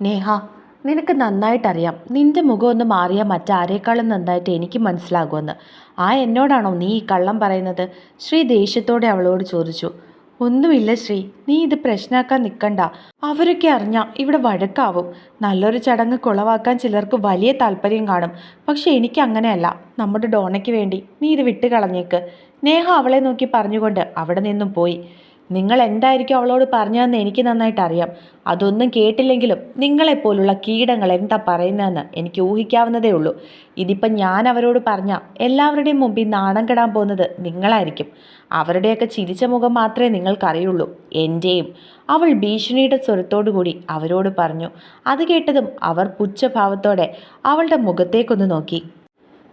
നേഹ നിനക്ക് നന്നായിട്ടറിയാം. നിന്റെ മുഖം ഒന്ന് മാറിയാൽ മറ്റാരേക്കാളും നന്നായിട്ട് എനിക്ക് മനസ്സിലാകുമെന്ന്. ആ എന്നോടാണോ നീ ഈ കള്ളം പറയുന്നത്? ശ്രീ ദേഷ്യത്തോടെ അവളോട് ചോദിച്ചു. ഒന്നുമില്ല ശ്രീ നീ ഇത് പ്രശ്നമാക്കാൻ നിൽക്കണ്ട അവരൊക്കെ അറിഞ്ഞാൽ ഇവിടെ വഴക്കാവും. നല്ലൊരു ചടങ്ങ് കുളവാക്കാൻ ചിലർക്ക് വലിയ താല്പര്യം കാണും. പക്ഷെ എനിക്ക് അങ്ങനെയല്ല. നമ്മുടെ ഡോണയ്ക്ക് വേണ്ടി നീ ഇത് വിട്ട് കളഞ്ഞേക്ക് നേഹ അവളെ നോക്കി പറഞ്ഞുകൊണ്ട് അവിടെ നിന്നും പോയി. നിങ്ങൾ എന്തായിരിക്കും അവളോട് പറഞ്ഞതെന്ന് എനിക്ക് നന്നായിട്ട് അറിയാം അതൊന്നും കേട്ടില്ലെങ്കിലും നിങ്ങളെപ്പോലുള്ള കീടങ്ങൾ എന്താ പറയുന്നതെന്ന് എനിക്ക് ഊഹിക്കാവുന്നതേ ഉള്ളൂ. ഇതിപ്പം ഞാൻ അവരോട് പറഞ്ഞ എല്ലാവരുടെയും മുമ്പിൽ നാണം കെടാൻ പോകുന്നത് നിങ്ങളായിരിക്കും. അവരുടെയൊക്കെ ചിരിച്ച മുഖം മാത്രമേ നിങ്ങൾക്കറിയുള്ളൂ. എന്റെയും അവൾ ഭീഷണിയുടെ കൂടി അവരോട് പറഞ്ഞു. അത് കേട്ടതും അവർ പുച്ഛഭാവത്തോടെ അവളുടെ മുഖത്തേക്കൊന്ന് നോക്കി.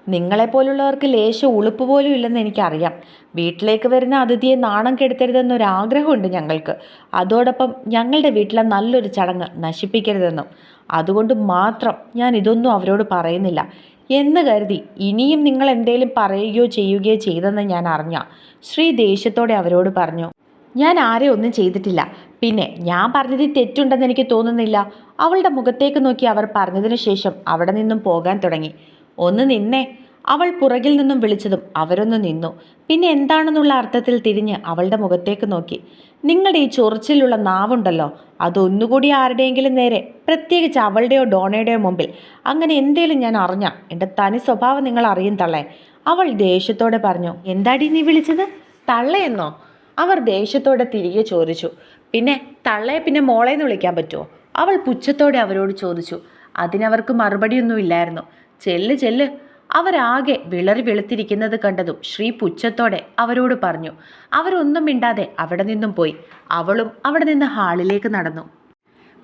നിങ്ങളെപ്പോലുള്ളവർക്ക് ലേശം ഉളുപ്പ് പോലും ഇല്ലെന്ന് എനിക്കറിയാം. വീട്ടിലേക്ക് വരുന്ന അതിഥിയെ നാണം കെടുത്തരുതെന്നൊരാഗ്രഹമുണ്ട് ഞങ്ങൾക്ക്. അതോടൊപ്പം ഞങ്ങളുടെ വീട്ടിലെ നല്ലൊരു ചടങ്ങ് നശിപ്പിക്കരുതെന്നും. അതുകൊണ്ട് മാത്രം ഞാൻ ഇതൊന്നും അവരോട് പറയുന്നില്ല. എന്ന് കരുതി ഇനിയും നിങ്ങൾ എന്തേലും പറയുകയോ ചെയ്യുകയോ ചെയ്തെന്ന് ഞാൻ അറിഞ്ഞ ശ്രീ ദേഷ്യത്തോടെ അവരോട് പറഞ്ഞു ഞാൻ ആരെ ഒന്നും ചെയ്തിട്ടില്ല. പിന്നെ ഞാൻ പറഞ്ഞതിൽ തെറ്റുണ്ടെന്ന് എനിക്ക് തോന്നുന്നില്ല. അവളുടെ മുഖത്തേക്ക് നോക്കി അവർ പറഞ്ഞതിന് ശേഷം അവിടെ നിന്നും പോകാൻ തുടങ്ങി. ഒന്ന് നിന്നേ. അവൾ പുറകിൽ നിന്നും വിളിച്ചതും അവരൊന്ന് നിന്നു. പിന്നെ എന്താണെന്നുള്ള അർത്ഥത്തിൽ തിരിഞ്ഞ് അവളുടെ മുഖത്തേക്ക് നോക്കി. നിങ്ങളുടെ ഈ ചൊറിച്ചിലുള്ള നാവുണ്ടല്ലോ. അതൊന്നുകൂടി ആരുടെയെങ്കിലും നേരെ പ്രത്യേകിച്ച് അവളുടെയോ ഡോണയുടെയോ മുമ്പിൽ. അങ്ങനെ എന്തേലും ഞാൻ അറിഞ്ഞ എന്റെ തനി സ്വഭാവം നിങ്ങൾ അറിയും തള്ളേ. അവൾ ദേഷ്യത്തോടെ പറഞ്ഞു എന്താടി നീ വിളിച്ചത്? തള്ളയെന്നോ? അവർ ദേഷ്യത്തോടെ തിരികെ ചോദിച്ചു പിന്നെ തള്ളയെ പിന്നെ മോളേന്ന് വിളിക്കാൻ പറ്റുമോ അവൾ പുച്ഛത്തോടെ അവരോട് ചോദിച്ചു അതിനവർക്ക് മറുപടിയൊന്നുമില്ലായിരുന്നു ചെല്ല് ചെല്ല്. അവരാകെ വിളറി വെളുത്തിരിക്കുന്നത് കണ്ടതും ശ്രീ പുച്ഛത്തോടെ അവരോട് പറഞ്ഞു അവരൊന്നും മിണ്ടാതെ അവിടെ നിന്നും പോയി. അവളും അവിടെ നിന്ന് ഹാളിലേക്ക് നടന്നു.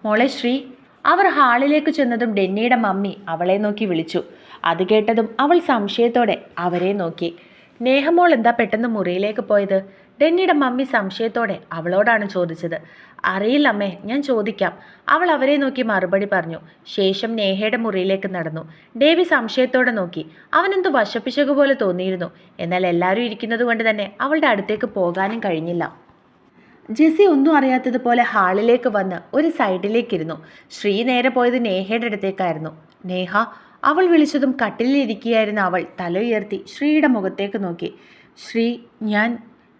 മോളെ ശ്രീ. അവർ ഹാളിലേക്ക് ചെന്നതും ഡെന്നിയുടെ മമ്മി അവളെ നോക്കി വിളിച്ചു. അത് കേട്ടതും അവൾ സംശയത്തോടെ അവരെ നോക്കി. നേഹമോൾ എന്താ പെട്ടെന്ന് മുറിയിലേക്ക് പോയത്? ഡെന്നിയുടെ മമ്മി സംശയത്തോടെ അവളോടാണ് ചോദിച്ചത്. അറിയില്ല അമ്മേ ഞാൻ ചോദിക്കാം. അവൾ അവരെ നോക്കി മറുപടി പറഞ്ഞു. ശേഷം നേഹയുടെ മുറിയിലേക്ക് നടന്നു. ഡേവി സംശയത്തോടെ നോക്കി. അവനെന്ത് വശപ്പിശക് പോലെ തോന്നിയിരുന്നു. എന്നാൽ എല്ലാവരും ഇരിക്കുന്നത് കൊണ്ട് തന്നെ അവളുടെ അടുത്തേക്ക് പോകാനും കഴിഞ്ഞില്ല. ജെസ്സി ഒന്നും അറിയാത്തതുപോലെ ഹാളിലേക്ക് വന്ന് ഒരു സൈഡിലേക്കിരുന്നു ശ്രീ നേരെ പോയത് നേഹയുടെ അടുത്തേക്കായിരുന്നു. നേഹ അവൾ വിളിച്ചതും കട്ടിലിരിക്കുകയായിരുന്ന അവൾ തല ഉയർത്തി ശ്രീയുടെ മുഖത്തേക്ക് നോക്കി. ശ്രീ ഞാൻ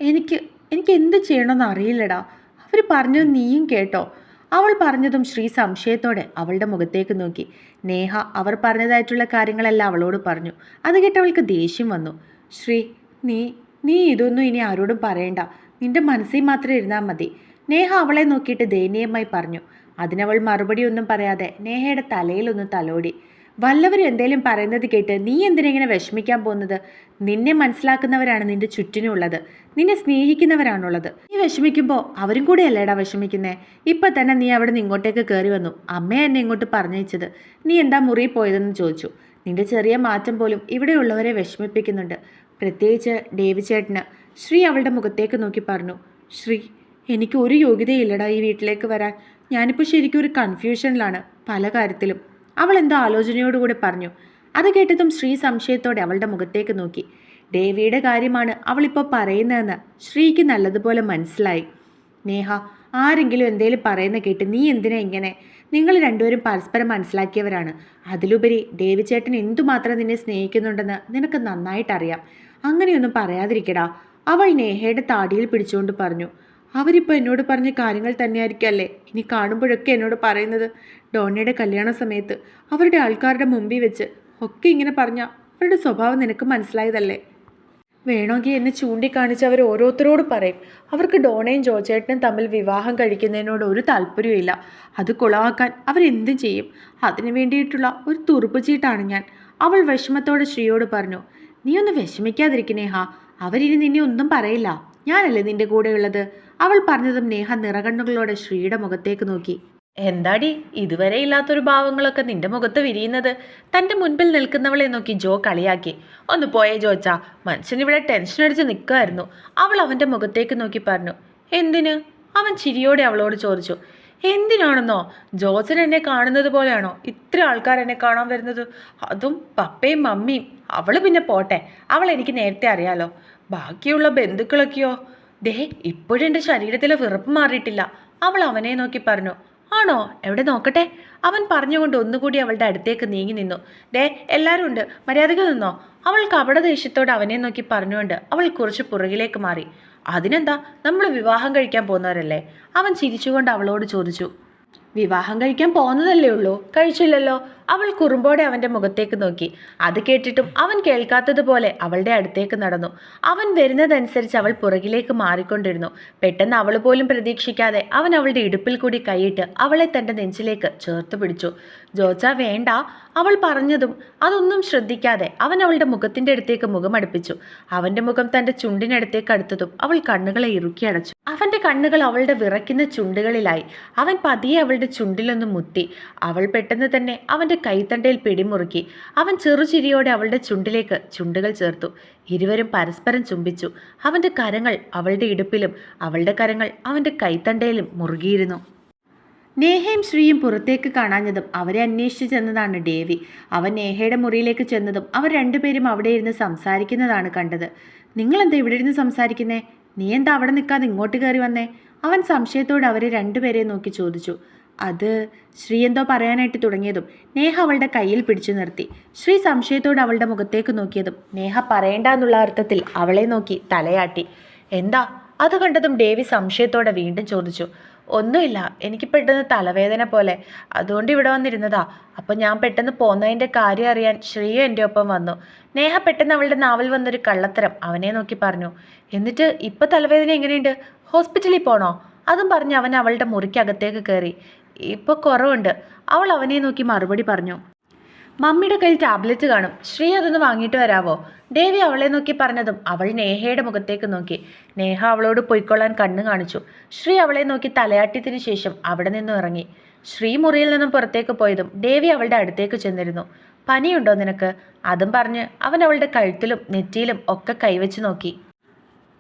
എനിക്ക് എനിക്ക് എന്ത് ചെയ്യണമെന്ന് അറിയില്ലടാ. അവർ പറഞ്ഞു നീയും കേട്ടോ. അവൾ പറഞ്ഞതും ശ്രീ സംശയത്തോടെ അവളുടെ മുഖത്തേക്ക് നോക്കി. നേഹ അവർ പറഞ്ഞതായിട്ടുള്ള കാര്യങ്ങളെല്ലാം അവളോട് പറഞ്ഞു. അത് കേട്ട് അവൾക്ക് ദേഷ്യം വന്നു. ശ്രീ നീ നീ ഇതൊന്നും ഇനി ആരോടും പറയണ്ട. നിന്റെ മനസ്സിൽ മാത്രം ഇരുന്നാൽ മതി. നേഹ അവളെ നോക്കിയിട്ട് ദയനീയമായി പറഞ്ഞു. അതിനവൾ മറുപടി ഒന്നും പറയാതെ നേഹയുടെ തലയിലൊന്ന് തലോടി. വല്ലവരും എന്തേലും പറയുന്നത് കേട്ട് നീ എന്തിനെങ്ങനെ വിഷമിക്കാൻ പോകുന്നത്? നിന്നെ മനസ്സിലാക്കുന്നവരാണ് നിന്റെ ചുറ്റിനുള്ളത്. നിന്നെ സ്നേഹിക്കുന്നവരാണുള്ളത്. നീ വിഷമിക്കുമ്പോൾ അവരും കൂടെ അല്ലേടാ വിഷമിക്കുന്നേ? ഇപ്പം തന്നെ നീ അവിടെ നിന്ന് ഇങ്ങോട്ടേക്ക് കയറി വന്നു. അമ്മ എന്നെ ഇങ്ങോട്ട് പറഞ്ഞയച്ചത്. നീ എന്താ മുറിയിൽ പോയതെന്ന് ചോദിച്ചു. നിന്റെ ചെറിയ മാറ്റം പോലും ഇവിടെയുള്ളവരെ വിഷമിപ്പിക്കുന്നുണ്ട്. പ്രത്യേകിച്ച് ഡേവി ചേട്ടന് ശ്രീ അവളുടെ മുഖത്തേക്ക് നോക്കി പറഞ്ഞു. ശ്രീ എനിക്ക് ഒരു യോഗ്യതയില്ലടാ ഈ വീട്ടിലേക്ക് വരാൻ. ഞാനിപ്പോൾ ശരിക്കും ഒരു കൺഫ്യൂഷനിലാണ് പല കാര്യത്തിലും. അവൾ എന്തോ ആലോചനയോടുകൂടി പറഞ്ഞു. അത് കേട്ടതും ശ്രീ സംശയത്തോടെ അവളുടെ മുഖത്തേക്ക് നോക്കി. ദേവിയുടെ കാര്യമാണ് അവളിപ്പോൾ പറയുന്നതെന്ന് ശ്രീക്ക് നല്ലതുപോലെ മനസ്സിലായി. നേഹ ആരെങ്കിലും എന്തേലും പറയുന്ന കേട്ട് നീ എന്തിനാ ഇങ്ങനെ? നിങ്ങൾ രണ്ടുപേരും പരസ്പരം മനസ്സിലാക്കിയവരാണ്. അതിലുപരി ദേവി ചേട്ടൻ എന്തുമാത്രം നിന്നെ സ്നേഹിക്കുന്നുണ്ടെന്ന് നിനക്ക് നന്നായിട്ടറിയാം. അങ്ങനെയൊന്നും പറയാതിരിക്കടാ. അവൾ നേഹയുടെ താടിയിൽ പിടിച്ചുകൊണ്ട് പറഞ്ഞു. അവരിപ്പോൾ എന്നോട് പറഞ്ഞ കാര്യങ്ങൾ തന്നെയായിരിക്കല്ലേ? ഇനി കാണുമ്പോഴൊക്കെ എന്നോട് പറയുന്നത് ഡോണിയുടെ കല്യാണ സമയത്ത് അവരുടെ ആൾക്കാരുടെ മുമ്പിൽ വെച്ച് ഒക്കെ ഇങ്ങനെ പറഞ്ഞ അവരുടെ സ്വഭാവം നിനക്ക് മനസ്സിലായതല്ലേ? വേണമെങ്കിൽ എന്നെ ചൂണ്ടിക്കാണിച്ച് അവർ ഓരോരുത്തരോട് പറയും. അവർക്ക് ഡോണയും ജോർജേട്ടനും തമ്മിൽ വിവാഹം കഴിക്കുന്നതിനോട് ഒരു താല്പര്യമില്ല അത് കുളമാക്കാൻ അവരെന്തും ചെയ്യും. അതിനു വേണ്ടിയിട്ടുള്ള ഒരു തുറുപ്പ് ചീട്ടാണ് ഞാൻ. അവൾ വിഷമത്തോടെ ശ്രീയോട് പറഞ്ഞു നീ ഒന്ന് വിഷമിക്കാതിരിക്കണേ ഹാ. അവരിനി നിന്നെ ഒന്നും പറയില്ല. ഞാനല്ലേ നിന്റെ കൂടെയുള്ളത്? അവൾ പറഞ്ഞതും നേഹ നിറകണ്ണുകളോടെ ശ്രീയുടെ മുഖത്തേക്ക് നോക്കി. എന്താടി? ഇതുവരെ ഇല്ലാത്തൊരു ഭാവങ്ങളൊക്കെ നിന്റെ മുഖത്ത് വിരിയുന്നത്. തന്റെ മുൻപിൽ നിൽക്കുന്നവളെ നോക്കി ജോ കളിയാക്കി. ഒന്ന് പോയേ ജോച്ചാ. മനുഷ്യൻ ഇവിടെ ടെൻഷൻ അടിച്ച് നിൽക്കുമായിരുന്നു അവൾ അവന്റെ മുഖത്തേക്ക് നോക്കി പറഞ്ഞു. എന്തിന്? അവൻ ചിരിയോടെ അവളോട് ചോദിച്ചു. എന്തിനാണെന്നോ? ജോസൻ എന്നെ കാണുന്നത് പോലെയാണോ? ഇത്ര ആൾക്കാർ എന്നെ കാണാൻ വരുന്നത്. അതും പപ്പയും മമ്മിയും. അവൾ പിന്നെ പോട്ടെ. അവൾ എനിക്ക് നേരത്തെ അറിയാലോ. ബാക്കിയുള്ള ബന്ധുക്കളൊക്കെയോ? ദേ ഇപ്പോഴും എന്റെ ശരീരത്തിലെ വിറപ്പ് മാറിയിട്ടില്ല. അവൾ അവനെ നോക്കി പറഞ്ഞു ആണോ? എവിടെ നോക്കട്ടെ? അവൻ പറഞ്ഞുകൊണ്ട് ഒന്നുകൂടി അവളുടെ അടുത്തേക്ക് നീങ്ങി നിന്നു. ദേ എല്ലാവരും ഉണ്ട്. മര്യാദയ്ക്ക് നിന്നോ? അവൾ കപടദേഷ്യത്തോട് അവനെ നോക്കി പറഞ്ഞുകൊണ്ട് അവൾ കുറച്ച് പുറകിലേക്ക് മാറി. അതിനെന്താ? നമ്മൾ വിവാഹം കഴിക്കാൻ പോകുന്നവരല്ലേ? അവൻ ചിരിച്ചുകൊണ്ട് അവളോട് ചോദിച്ചു. വിവാഹം കഴിക്കാൻ പോകുന്നതല്ലേ ഉള്ളൂ. കഴിച്ചില്ലല്ലോ. അവൾ കുറുമ്പോടെ അവന്റെ മുഖത്തേക്ക് നോക്കി. അത് കേട്ടിട്ടും അവൻ കേൾക്കാത്തതുപോലെ അവളുടെ അടുത്തേക്ക് നടന്നു. അവൻ വരുന്നതനുസരിച്ച് അവൾ പുറകിലേക്ക് മാറിക്കൊണ്ടിരുന്നു. പെട്ടെന്ന് അവൾ പോലും പ്രതീക്ഷിക്കാതെ അവൻ അവളുടെ ഇടുപ്പിൽ കൂടി കൈയിട്ട് അവളെ തന്റെ നെഞ്ചിലേക്ക് ചേർത്ത് പിടിച്ചു. ജോജ വേണ്ട. അവൾ പറഞ്ഞതും അതൊന്നും ശ്രദ്ധിക്കാതെ അവൻ അവളുടെ മുഖത്തിന്റെ അടുത്തേക്ക് മുഖമടുപ്പിച്ചു. അവന്റെ മുഖം തന്റെ ചുണ്ടിനടുത്തേക്ക് അടുത്തതും അവൾ കണ്ണുകളെ ഇറുക്കി അടച്ചു. അവന്റെ കണ്ണുകൾ അവളുടെ വിറയ്ക്കുന്ന ചുണ്ടുകളിലായി. അവൻ പതിയെ അവളുടെ ചുണ്ടിലൊന്ന് മുത്തി. അവൾ പെട്ടെന്ന് തന്നെ അവന്റെ കൈത്തണ്ടയിൽ പിടിമുറുക്കി. അവൻ ചെറുചിരിയോടെ അവളുടെ ചുണ്ടിലേക്ക് ചുണ്ടുകൾ ചേർത്തു. ഇരുവരും പരസ്പരം ചുംബിച്ചു. അവന്റെ കരങ്ങൾ അവളുടെ ഇടുപ്പിലും അവളുടെ കരങ്ങൾ അവന്റെ കൈത്തണ്ടയിലും മുറുകിയിരുന്നു. നേഹയും ശ്രീയും പുറത്തേക്ക് കാണാഞ്ഞതും അവരെ അന്വേഷിച്ചു ചെന്നതാണ് ഡേവി. അവൻ നേഹയുടെ മുറിയിലേക്ക് ചെന്നതും അവർ രണ്ടുപേരും അവിടെ ഇരുന്ന് സംസാരിക്കുന്നതാണ് കണ്ടത്. നിങ്ങളെന്താ ഇവിടെ ഇരുന്ന് സംസാരിക്കുന്നേ? നീ എന്താ അവിടെ നിൽക്കാതെ ഇങ്ങോട്ട് കയറി വന്നേ? അവൻ സംശയത്തോടെ അവരെ രണ്ടുപേരെ നോക്കി ചോദിച്ചു. അത് ശ്രീ എന്തോ പറയാനായിട്ട് തുടങ്ങിയതും നേഹ അവളുടെ കയ്യിൽ പിടിച്ചു നിർത്തി. ശ്രീ സംശയത്തോടെ അവളുടെ മുഖത്തേക്ക് നോക്കിയതും നേഹ പറയേണ്ട എന്നുള്ള അർത്ഥത്തിൽ അവളെ നോക്കി തലയാട്ടി. എന്താ? അത് കണ്ടതും ഡേവി സംശയത്തോടെ വീണ്ടും ചോദിച്ചു. ഒന്നുമില്ല എനിക്ക് പെട്ടെന്ന് തലവേദന പോലെ. അതുകൊണ്ട് ഇവിടെ വന്നിരുന്നതാ. അപ്പോൾ ഞാൻ പെട്ടെന്ന് പോന്നതിന്റെ കാര്യം അറിയാൻ ശ്രീയും എന്റെ ഒപ്പം വന്നു. നേഹ പെട്ടെന്ന് അവളുടെ നാവിൽ വന്നൊരു കള്ളത്തരം അവനെ നോക്കി പറഞ്ഞു. എന്നിട്ട് ഇപ്പം തലവേദന എങ്ങനെയുണ്ട്? ഹോസ്പിറ്റലിൽ പോണോ? അതും പറഞ്ഞ് അവൻ അവളുടെ മുറിക്കകത്തേക്ക് കയറി ഇപ്പോൾ കുറവുണ്ട്. അവൾ അവനെ നോക്കി മറുപടി പറഞ്ഞു. മമ്മിയുടെ കയ്യിൽ ടാബ്ലറ്റ് കാണും. ശ്രീ അതൊന്ന് വാങ്ങിയിട്ട് വരാവോ? ദേവി അവളെ നോക്കി പറഞ്ഞതും അവൾ നേഹയുടെ മുഖത്തേക്ക് നോക്കി. നേഹ അവളോട് പൊയ്ക്കൊള്ളാൻ കണ്ണു കാണിച്ചു. ശ്രീ അവളെ നോക്കി തലയാട്ടിയതിനു ശേഷം അവിടെ നിന്നും ഇറങ്ങി. ശ്രീ മുറിയിൽ നിന്നും പുറത്തേക്ക് പോയതും ദേവി അവളുടെ അടുത്തേക്ക് ചെന്നിരുന്നു. പനിയുണ്ടോ നിനക്ക്? അതും പറഞ്ഞ് അവൻ അവളുടെ കഴുത്തിലും നെറ്റിയിലും ഒക്കെ കൈവച്ച് നോക്കി.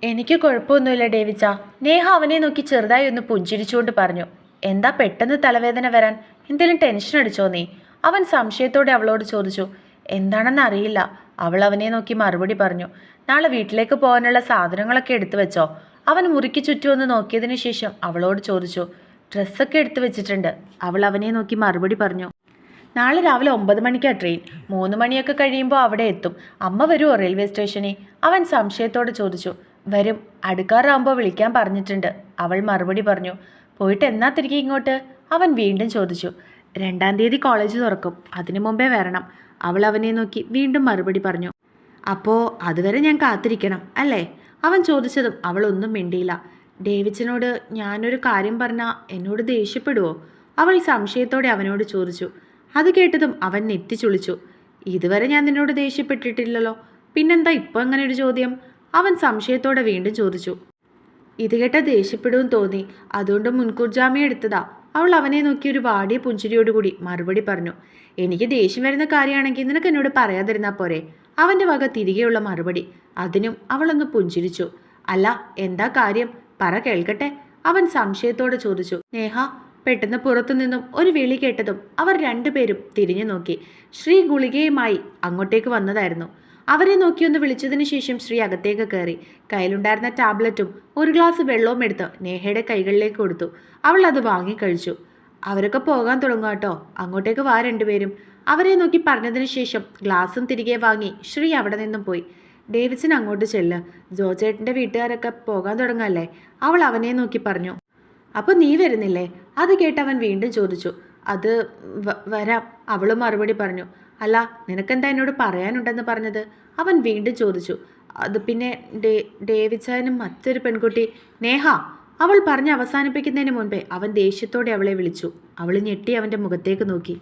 എനിക്ക് കുഴപ്പമൊന്നുമില്ല ഡേവിച്ച നേഹ അവനെ നോക്കി ചെറുതായി ഒന്ന് പുഞ്ചിരിച്ചുകൊണ്ട് പറഞ്ഞു എന്താ പെട്ടെന്ന് തലവേദന വരാൻ? എന്തെങ്കിലും ടെൻഷൻ അടിച്ചോ നീ? അവൻ സംശയത്തോടെ അവളോട് ചോദിച്ചു എന്താണെന്ന് അറിയില്ല. അവൾ അവനെ നോക്കി മറുപടി പറഞ്ഞു നാളെ വീട്ടിലേക്ക് പോകാനുള്ള സാധനങ്ങളൊക്കെ എടുത്തു വെച്ചോ. അവൻ മുറിക്ക് ചുറ്റും ഒന്ന് നോക്കിയതിന് ശേഷം അവളോട് ചോദിച്ചു ഡ്രസ്സൊക്കെ എടുത്തു വെച്ചിട്ടുണ്ട്. അവൾ അവനെ നോക്കി മറുപടി പറഞ്ഞു നാളെ രാവിലെ ഒമ്പത് മണിക്കാണ് ട്രെയിൻ. മൂന്ന് മണിയൊക്കെ കഴിയുമ്പോൾ അവിടെ എത്തും. അമ്മ വരുമോ റെയിൽവേ സ്റ്റേഷനിൽ? അവൻ സംശയത്തോടെ ചോദിച്ചു വരും. അടുക്കാറാകുമ്പോൾ വിളിക്കാൻ പറഞ്ഞിട്ടുണ്ട്. അവൾ മറുപടി പറഞ്ഞു പോയിട്ട് എന്നാ തിരികെ ഇങ്ങോട്ട്? അവൻ വീണ്ടും ചോദിച്ചു രണ്ടാം തീയതി കോളേജ് തുറക്കും. അതിനു മുമ്പേ വരണം. അവൾ അവനെ നോക്കി വീണ്ടും മറുപടി പറഞ്ഞു അപ്പോൾ അതുവരെ ഞാൻ കാത്തിരിക്കണം അല്ലേ? അവൻ ചോദിച്ചതും അവൾ ഒന്നും മിണ്ടിയില്ല. ഡേവിച്ചനോട് ഞാനൊരു കാര്യം പറഞ്ഞാൽ എന്നോട് ദേഷ്യപ്പെടുവോ? അവൾ സംശയത്തോടെ അവനോട് ചോദിച്ചു. അത് കേട്ടതും അവൻ നെറ്റി ചുളിച്ചു ഇതുവരെ ഞാൻ നിന്നോട് ദേഷ്യപ്പെട്ടിട്ടില്ലല്ലോ. പിന്നെന്താ ഇപ്പോൾ അങ്ങനെ ഒരു ചോദ്യം? അവൻ സംശയത്തോടെ വീണ്ടും ചോദിച്ചു. ഇത് കേട്ട ദേഷ്യപ്പെടുവും തോന്നി. അതുകൊണ്ട് മുൻകൂർ ജാമ്യം എടുത്തതാ. അവൾ അവനെ നോക്കി ഒരു വാടിയ പുഞ്ചിരിയോടുകൂടി മറുപടി പറഞ്ഞു. എനിക്ക് ദേഷ്യം വരുന്ന കാര്യമാണെങ്കിൽ നിനക്ക് എന്നോട് പറയാതിരുന്നാ പോരെ? അവന്റെ വക തിരികെയുള്ള മറുപടി. അതിനും അവളൊന്ന് പുഞ്ചിരിച്ചു. അല്ല എന്താ കാര്യം? പറ കേൾക്കട്ടെ. അവൻ സംശയത്തോടെ ചോദിച്ചു. നേഹ പെട്ടെന്ന് പുറത്തുനിന്നും ഒരു വിളി കേട്ടതും അവർ രണ്ടുപേരും തിരിഞ്ഞു നോക്കി. ശ്രീ ഗുളികയുമായി അങ്ങോട്ടേക്ക് വന്നതായിരുന്നു. അവരെ നോക്കിയൊന്ന് വിളിച്ചതിന് ശേഷം ശ്രീ അകത്തേക്ക് കയറി. കയ്യിലുണ്ടായിരുന്ന ടാബ്ലറ്റും ഒരു ഗ്ലാസ് വെള്ളവും എടുത്ത് നേഹയുടെ കൈകളിലേക്ക് കൊടുത്തു. അവൾ അത് വാങ്ങിക്കഴിച്ചു അവരൊക്കെ പോകാൻ തുടങ്ങും കേട്ടോ അങ്ങോട്ടേക്ക് വാ രണ്ടുപേരും. അവരെ നോക്കി പറഞ്ഞതിന് ശേഷം ഗ്ലാസും തിരികെ വാങ്ങി ശ്രീ അവിടെ നിന്നും പോയി. ഡേവിസിന് അങ്ങോട്ട് ചെല്ല്. ജോജേട്ടന്റെ വീട്ടുകാരൊക്കെ പോകാൻ തുടങ്ങല്ലേ? അവൾ അവനെ നോക്കി പറഞ്ഞു. അപ്പോൾ നീ വരുന്നില്ലേ? അത് കേട്ട് അവൻ വീണ്ടും ചോദിച്ചു. അത് വരാം അവളും മറുപടി പറഞ്ഞു. അല്ല നിനക്കെന്താ എന്നോട് പറയാനുണ്ടെന്ന് പറഞ്ഞത്? അവൻ വീണ്ടും ചോദിച്ചു അത് പിന്നെ ഡേ ഡേവിച്ചായനും മറ്റൊരു പെൺകുട്ടി നേഹ? അവൾ പറഞ്ഞ് അവസാനിപ്പിക്കുന്നതിന് മുൻപേ അവൻ ദേഷ്യത്തോടെ അവളെ വിളിച്ചു. അവൾ ഞെട്ടി അവന്റെ മുഖത്തേക്ക് നോക്കി.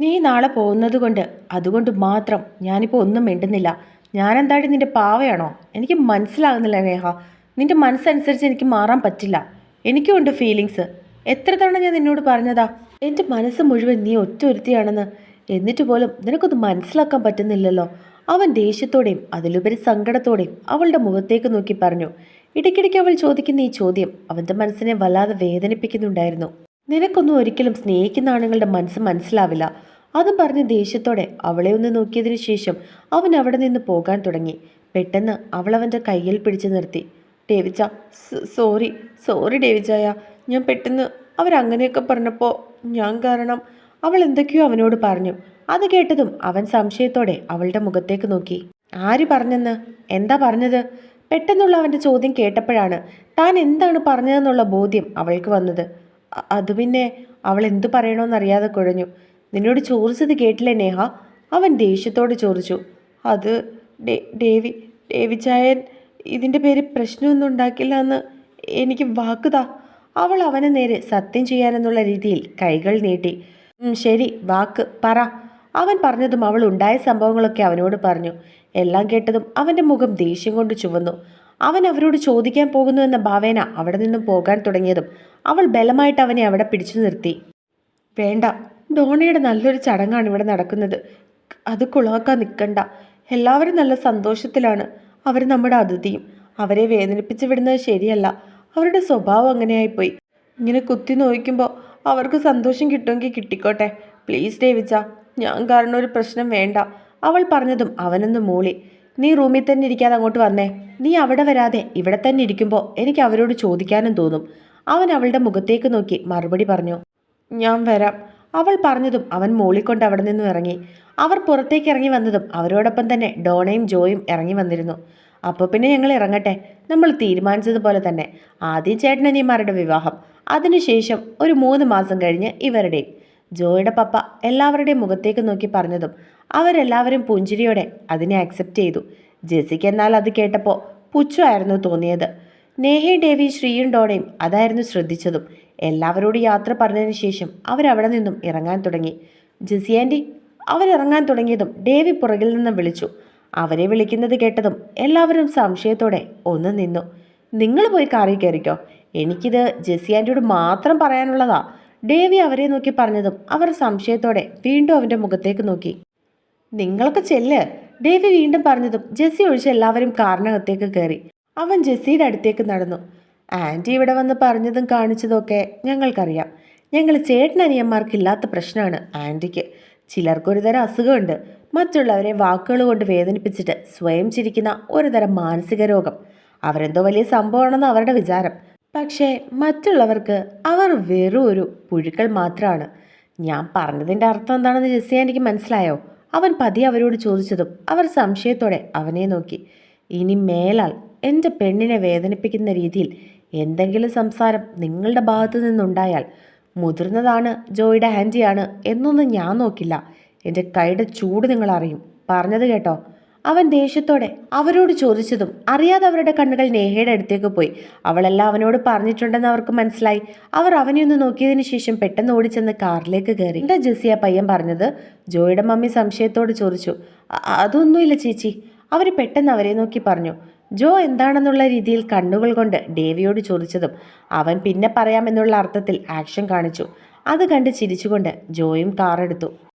നീ നാളെ പോകുന്നത് കൊണ്ട് അതുകൊണ്ട് മാത്രം ഞാനിപ്പോൾ ഒന്നും മിണ്ടുന്നില്ല. ഞാനെന്തായാലും നിന്റെ പാവയാണോ? എനിക്ക് മനസ്സിലാകുന്നില്ല നേഹ. നിന്റെ മനസ്സനുസരിച്ച് എനിക്ക് മാറാൻ പറ്റില്ല. എനിക്കും ഉണ്ട് ഫീലിങ്സ് എത്ര തവണ ഞാൻ നിന്നോട് പറഞ്ഞതാ? എന്റെ മനസ്സ് മുഴുവൻ നീ ഒറ്റ ഒരുത്തിയാണെന്ന്. എന്നിട്ട് പോലും നിനക്കൊന്നും മനസ്സിലാക്കാൻ പറ്റുന്നില്ലല്ലോ. അവൻ ദേഷ്യത്തോടെയും അതിലുപരി സങ്കടത്തോടെയും അവളുടെ മുഖത്തേക്ക് നോക്കി പറഞ്ഞു. ഇടയ്ക്കിടയ്ക്ക് അവൾ ചോദിക്കുന്ന ഈ ചോദ്യം അവന്റെ മനസ്സിനെ വല്ലാതെ വേദനിപ്പിക്കുന്നുണ്ടായിരുന്നു. നിനക്കൊന്നും ഒരിക്കലും സ്നേഹിക്കുന്ന ആണുങ്ങളുടെ മനസ്സ് മനസ്സിലാവില്ല. അതും പറഞ്ഞ് ദേഷ്യത്തോടെ അവളെ ഒന്ന് നോക്കിയതിനു ശേഷം അവൻ അവിടെ നിന്ന് പോകാൻ തുടങ്ങി. പെട്ടെന്ന് അവൾ അവന്റെ കയ്യിൽ പിടിച്ചു നിർത്തി. ഡേവിച്ച സോറി സോറി ഡേവിച്ചായ ഞാൻ പെട്ടെന്ന് അവരങ്ങനെയൊക്കെ പറഞ്ഞപ്പോൾ ഞാൻ കാരണം അവൾ എന്തൊക്കെയോ അവനോട് പറഞ്ഞു. അത് കേട്ടതും അവൻ സംശയത്തോടെ അവളുടെ മുഖത്തേക്ക് നോക്കി. ആര് പറഞ്ഞെന്ന്? എന്താ പറഞ്ഞത്? പെട്ടെന്നുള്ള അവന്റെ ചോദ്യം കേട്ടപ്പോഴാണ് താൻ എന്താണ് പറഞ്ഞതെന്നുള്ള ബോധ്യം അവൾക്ക് വന്നത്. അത് പിന്നെ അവൾ എന്തു പറയണമെന്നറിയാതെ കുഴഞ്ഞു. നിന്നോട് ചോദിച്ചത് കേട്ടില്ലേ നേഹ? അവൻ ദേഷ്യത്തോട് ചോദിച്ചു. അത് ഡേ- ഡേവി ഡേവി ചായൻ ഇതിന്റെ പേര് പ്രശ്നമൊന്നും ഉണ്ടാക്കില്ല എന്ന് എനിക്ക് വാക്കുതാ അവൾ അവനെ നേരെ സത്യം ചെയ്യാനെന്നുള്ള രീതിയിൽ കൈകൾ നീട്ടി. ശരി വാക്ക് പറ. അവൻ പറഞ്ഞതും അവൾ ഉണ്ടായ സംഭവങ്ങളൊക്കെ അവനോട് പറഞ്ഞു. എല്ലാം കേട്ടതും അവന്റെ മുഖം ദേഷ്യം കൊണ്ട് ചുവന്നു. അവൻ അവരോട് ചോദിക്കാൻ പോകുന്നു എന്ന ഭാവേന അവിടെ നിന്നും പോകാൻ തുടങ്ങിയതും അവൾ ബലമായിട്ട് അവനെ അവിടെ പിടിച്ചു നിർത്തി. വേണ്ട ഡോണയുടെ നല്ലൊരു ചടങ്ങാണ് ഇവിടെ നടക്കുന്നത്. അത് കുളമാക്കാൻ നിൽക്കണ്ട. എല്ലാവരും നല്ല സന്തോഷത്തിലാണ്. അവർ നമ്മുടെ അതിഥിയും. അവരെ വേദനിപ്പിച്ച് വിടുന്നത് ശരിയല്ല. അവരുടെ സ്വഭാവം അങ്ങനെയായിപ്പോയി. ഇങ്ങനെ കുത്തി നോയിക്കുമ്പോൾ അവർക്ക് സന്തോഷം കിട്ടുമെങ്കിൽ കിട്ടിക്കോട്ടെ. പ്ലീസ് ഡേവിച്ച ഞാൻ കാരണം ഒരു പ്രശ്നം വേണ്ട. അവൾ പറഞ്ഞതും അവനൊന്ന് മൂളി. നീ റൂമിൽ തന്നെ ഇരിക്കാതെ അങ്ങോട്ട് വന്നേ. നീ അവിടെ വരാതെ ഇവിടെ തന്നെ ഇരിക്കുമ്പോൾ എനിക്ക് അവരോട് ചോദിക്കാനും തോന്നും. അവൻ അവളുടെ മുഖത്തേക്ക് നോക്കി മറുപടി പറഞ്ഞു. ഞാൻ വരാം. അവൾ പറഞ്ഞതും അവൻ മൂളിക്കൊണ്ട് അവിടെ നിന്നും ഇറങ്ങി. അവർ പുറത്തേക്ക് ഇറങ്ങി വന്നതും അവരോടൊപ്പം തന്നെ ഡോണയും ജോയും ഇറങ്ങി വന്നിരുന്നു. അപ്പോൾ പിന്നെ ഞങ്ങൾ ഇറങ്ങട്ടെ. നമ്മൾ തീരുമാനിച്ചതുപോലെ തന്നെ. ആദ്യം ചേട്ടനനിയന്മാരുടെ വിവാഹം. അതിനുശേഷം ഒരു മൂന്ന് മാസം കഴിഞ്ഞ് ഇവരുടെ ജോയുടെ പപ്പ എല്ലാവരുടെയും മുഖത്തേക്ക് നോക്കി പറഞ്ഞതും അവരെല്ലാവരും പുഞ്ചിരിയോടെ അതിനെ അക്സെപ്റ്റ് ചെയ്തു. ജെസിക്ക് എന്നാൽ അത് കേട്ടപ്പോൾ പുച്ഛമായിരുന്നു തോന്നിയത്. നേഹയും ഡേവി ശ്രീയും അതായിരുന്നു ശ്രദ്ധിച്ചതും. എല്ലാവരോടും യാത്ര പറഞ്ഞതിന് ശേഷം അവരവിടെ നിന്നും ഇറങ്ങാൻ തുടങ്ങി. ജെസി ആന്റി അവരിറങ്ങാൻ തുടങ്ങിയതും ഡേവി പുറകിൽ നിന്നും വിളിച്ചു. അവരെ വിളിക്കുന്നത് കേട്ടതും എല്ലാവരും സംശയത്തോടെ ഒന്ന് നിന്നു. നിങ്ങൾ പോയി കാറി കയറിക്കോ. എനിക്കിത് ജെസി ആന്റിയോട് മാത്രം പറയാനുള്ളതാ. ഡേവി അവരെ നോക്കി പറഞ്ഞതും അവർ സംശയത്തോടെ വീണ്ടും അവന്റെ മുഖത്തേക്ക് നോക്കി. നിങ്ങളൊക്കെ ചെല്ല് ദേവി വീണ്ടും പറഞ്ഞതും ജെസ്സി ഒഴിച്ച് എല്ലാവരും കാറിനകത്തേക്ക് കയറി. അവൻ ജെസ്സിയുടെ അടുത്തേക്ക് നടന്നു. ആന്റി ഇവിടെ വന്ന് പറഞ്ഞതും കാണിച്ചതൊക്കെ ഞങ്ങൾക്കറിയാം. ഞങ്ങൾ ചേട്ടനനിയന്മാർക്കില്ലാത്ത പ്രശ്നമാണ് ആന്റിക്ക് ചിലർക്കൊരു തരം അസുഖമുണ്ട്. മറ്റുള്ളവരെ വാക്കുകൾ കൊണ്ട് വേദനിപ്പിച്ചിട്ട് സ്വയം ചിരിക്കുന്ന ഒരു തരം മാനസിക രോഗം. അവരെന്തോ വലിയ സംഭവമാണെന്ന് അവരുടെ വിചാരം. പക്ഷേ മറ്റുള്ളവർക്ക് അവർ വെറും ഒരു പുഴുക്കൾ മാത്രമാണ് ഞാൻ പറഞ്ഞതിന്റെ അർത്ഥം എന്താണെന്ന് ജെസ്സി എനിക്ക് മനസ്സിലായോ? അവൻ പതി അവരോട് ചോദിച്ചതും അവർ സംശയത്തോടെ അവനെ നോക്കി. ഇനി മേലാൽ എന്റെ പെണ്ണിനെ വേദനിപ്പിക്കുന്ന രീതിയിൽ എന്തെങ്കിലും സംസാരം നിങ്ങളുടെ ഭാഗത്തു നിന്നുണ്ടായാൽ മുതിർന്നതാണ് ജോയുടെ ആന്റിയാണ് എന്നൊന്നും ഞാൻ നോക്കില്ല. എന്റെ കൈയുടെ ചൂട് നിങ്ങൾ അറിയും പറഞ്ഞത് കേട്ടോ? അവൻ ദേഷ്യത്തോടെ അവരോട് ചോദിച്ചതും അറിയാതെ അവരുടെ കണ്ണുകൾ നേഹയുടെ അടുത്തേക്ക് പോയി. അവളെല്ലാം അവനോട് പറഞ്ഞിട്ടുണ്ടെന്ന് അവർക്ക് മനസ്സിലായി. അവർ അവനെ ഒന്ന് നോക്കിയതിന് ശേഷം പെട്ടെന്ന് ഓടിച്ചെന്ന് കാറിലേക്ക് കയറി. എന്താ ജെസ്സിയ പയ്യൻ പറഞ്ഞത്? ജോയുടെ മമ്മി സംശയത്തോട് ചോദിച്ചു. അതൊന്നുമില്ല ചേച്ചി. അവർ പെട്ടെന്ന് അവരെ നോക്കി പറഞ്ഞു. ജോ എന്താണെന്നുള്ള രീതിയിൽ കണ്ണുകൾ കൊണ്ട് ഡേവിയോട് ചോദിച്ചതും അവൻ പിന്നെ പറയാമെന്നുള്ള അർത്ഥത്തിൽ ആക്ഷൻ കാണിച്ചു. അത് കണ്ട് ചിരിച്ചുകൊണ്ട് ജോയും കാറെടുത്തു.